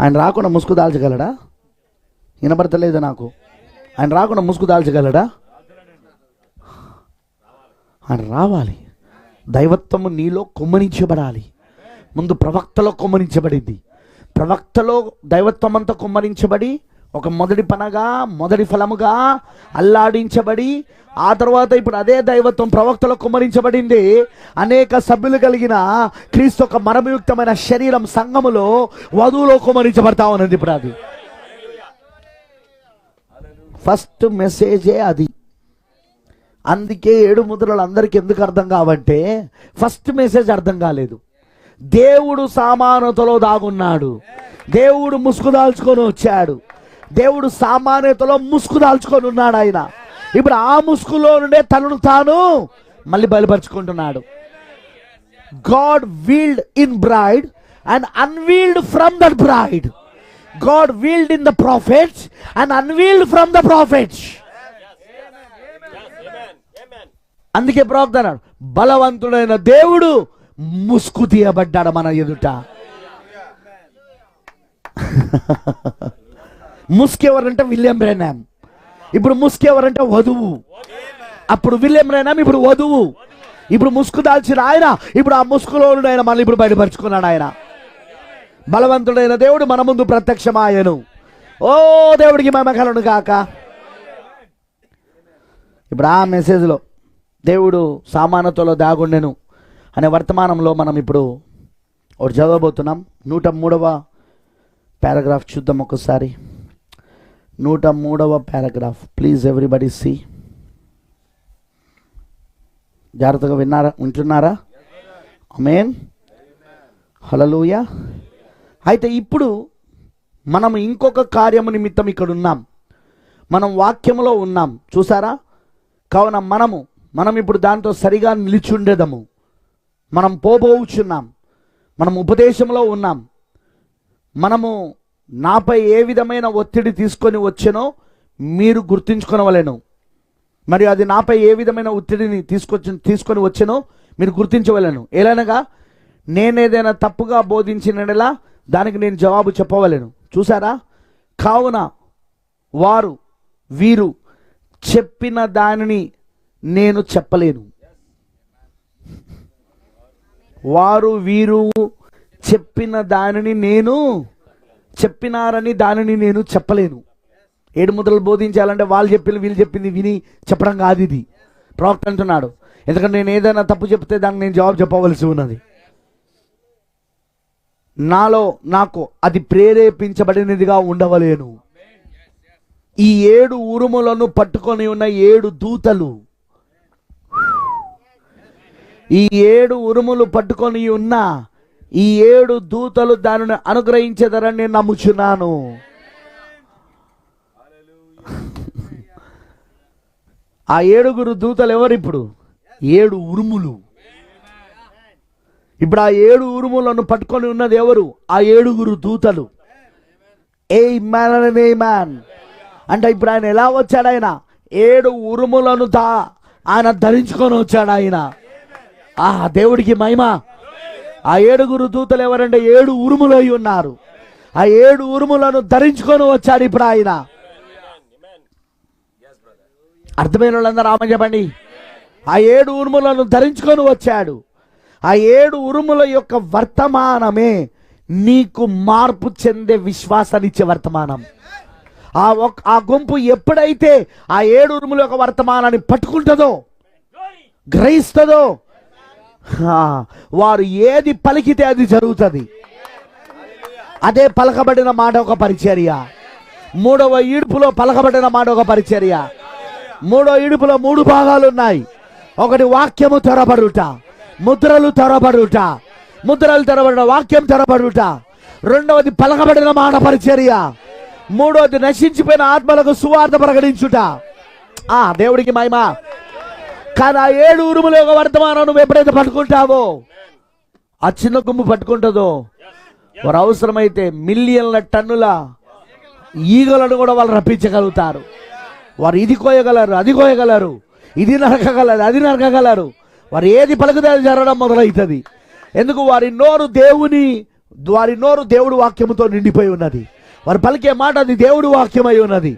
ఆయన రాకుండా ముసుగు దాల్చగలడా? వినబడతలేదు నాకు. ఆయన రాకుండా ముసుగు దాల్చగలడా? ఆయన రావాలి. దైవత్వము నీలో కుమ్మరించబడాలి. ముందు ప్రవక్తలో కుమ్మరించబడింది. ప్రవక్తలో దైవత్వం అంతా కుమ్మరించబడి ఒక మొదటి పనగా మొదటి ఫలముగా అల్లాడించబడి ఆ తర్వాత ఇప్పుడు అదే దైవత్వం ప్రవక్తలో కుమ్మరించబడింది. అనేక సభ్యులు కలిగిన క్రీస్తు ఒక మరమయుక్తమైన శరీరం సంఘములో వధువులో కుమ్మరించబడతా ఉన్నది ఇప్పుడు అది. ఫస్ట్ మెసేజే అది. అందుకే ఏడు ముద్రలు అందరికీ ఎందుకు అర్థం కావంటే ఫస్ట్ మెసేజ్ అర్థం కాలేదు. దేవుడు సామానతలో దాగున్నాడు. దేవుడు ముసుగు దాల్చుకొని వచ్చాడు. దేవుడు సామాన్యతలో ముసుగు దాల్చుకొని ఉన్నాడు ఆయన. ఇప్పుడు ఆ ముసుగులో నుండే తనను తాను మళ్ళీ బయలుపరుచుకుంటున్నాడు. God veiled in bride and unveiled from the bride God veiled in the prophets and unveiled from the prophets అందుకే ప్రవక్త బలవంతుడైన దేవుడు ముసుగు తీయబడ్డాడు మన ఎదుట. ముసుగు ఎవరంటే విలియం బ్రెనామ్. ఇప్పుడు ముసుగు ఎవరంటే వధువు. అప్పుడు విలియం బ్రెనామ్ ఇప్పుడు వధువు. ఇప్పుడు ముసుగు దాల్చిన ఆయన ఇప్పుడు ఆ ముసుగులో ఆయన మళ్ళీ ఇప్పుడు బయటపరుచుకున్నాడు ఆయన. బలవంతుడైన దేవుడు మన ముందు ప్రత్యక్షమాయను. ఓ దేవుడికి మమకలను కాక ఇప్పుడు ఆ మెసేజ్లో దేవుడు సామానతలో దాగుండెను అనే వర్తమానంలో మనం ఇప్పుడు ఒకటి చదవబోతున్నాం. నూట మూడవ పారాగ్రాఫ్ చూద్దాం ఒకసారి. నూట మూడవ పారాగ్రాఫ్. Please everybody C. జాగ్రత్తగా విన్నారా? వింటున్నారా అమేన్ హలలోయ అయితే ఇప్పుడు మనం ఇంకొక కార్యము నిమిత్తం ఇక్కడ ఉన్నాం. మనం వాక్యములో ఉన్నాం. చూసారా? కావున మనము మనం ఇప్పుడు దాంతో సరిగా నిలిచుండేదము. మనం పోబోచున్నాం. మనం ఉపదేశంలో ఉన్నాం. మనము నాపై ఏ విధమైన ఒత్తిడి తీసుకొని వచ్చానో మీరు గుర్తించుకొనవలేను. మరి అది నాపై ఏ విధమైన ఒత్తిడిని తీసుకొచ్చి తీసుకొని వచ్చానో మీరు గుర్తించవలేను. ఎలానగా నేనేదైనా తప్పుగా బోధించినలా దానికి నేను జవాబు చెప్పవలేను. చూసారా కావున వారు వీరు చెప్పిన దానిని నేను చెప్పలేను. వారు వీరు చెప్పిన దానిని నేను చెప్పినారని దానిని నేను చెప్పలేను. ఏడు ముద్రలు బోధించాలంటే వాళ్ళు చెప్పింది వీళ్ళు చెప్పింది విని చెప్పడం కాదు ఇది. ప్రవక్త అంటున్నాడు ఎందుకంటే నేను ఏదైనా తప్పు చెప్తే దానికి నేను జవాబు చెప్పవలసి ఉన్నది. నాలో నాకు అది ప్రేరేపించబడినదిగా ఉండవలేను. ఈ ఏడు ఉరుములను పట్టుకొని ఉన్న ఏడు దూతలు ఈ ఏడు ఉరుములు పట్టుకొని ఉన్న ఈ ఏడు దూతలు దానిని అనుగ్రహించేదరని నేను నమ్ముచున్నాను. ఆ ఏడుగురు దూతలు ఎవరు ఇప్పుడు ఏడు ఉరుములు. ఇప్పుడు ఆ ఏడు ఉరుములను పట్టుకొని ఉన్నది ఎవరు? ఆ ఏడుగురు దూతలు. ఏ మ్యాన్ అనే మ్యాన్ అంటే ఇప్పుడు ఆయన ఎలా వచ్చాడు ఆయన? ఏడు ఉరుములను దా ఆయన ధరించుకొని వచ్చాడు ఆయన. ఆ దేవుడికి మహిమ. ఆ ఏడుగురు దూతలు ఎవరంటే ఏడు ఉరుములు అయి ఉన్నారు. ఆ ఏడు ఉరుములను ధరించుకొని వచ్చాడు ఇప్పుడు ఆయన. అర్థమైన వాళ్ళందరూ ఆమె చెప్పండి. ఆ ఏడు ఉరుములను ధరించుకొని వచ్చాడు. ఆ ఏడు ఉరుముల యొక్క వర్తమానమే నీకు మార్పు చెందే విశ్వాసాన్నిచ్చే వర్తమానం. ఆ ఒక్- ఆ గుంపు ఎప్పుడైతే ఆ ఏడు ఉరుముల యొక్క వర్తమానాన్ని పట్టుకుంటుందో గ్రహిస్తుందో వారు ఏది పలికితే అది జరుగుతుంది. అదే పలకబడిన మాట ఒక పరిచర్య. మూడవ ఈడుపులో పలకబడిన మాట ఒక పరిచర్య. మూడో ఈడుపులో మూడు భాగాలు ఉన్నాయి ఒకటి వాక్యము తెరబడుట ముద్రలు తెరబడుట ముద్రలు తెరబడిన వాక్యం తెరబడుట రెండవది పలకబడిన మాట పరిచర్య. మూడవది నశించిపోయిన ఆత్మలకు సువార్త ప్రకటించుట. ఆ దేవుడికి మహిమ. కానీ ఆ ఏడు ఉరుముల యొక్క వర్తమానం నువ్వు ఎప్పుడైతే పట్టుకుంటావో ఆ చిన్న గుమ్ము పట్టుకుంటుందో వారు అవసరమైతే మిలియన్ల టన్నుల ఈగలను కూడా వాళ్ళు రప్పించగలుగుతారు. వారు ఇది కోయగలరు అది కోయగలరు ఇది నరకగలరు అది నరకగలరు. వారు ఏది పలుకుతే అది జరగడం మొదలవుతుంది ఎందుకు? వారి నోరు దేవుని వారి నోరు దేవుడు వాక్యముతో నిండిపోయి ఉన్నది. వారు పలికే మాట అది దేవుడు వాక్యమై ఉన్నది.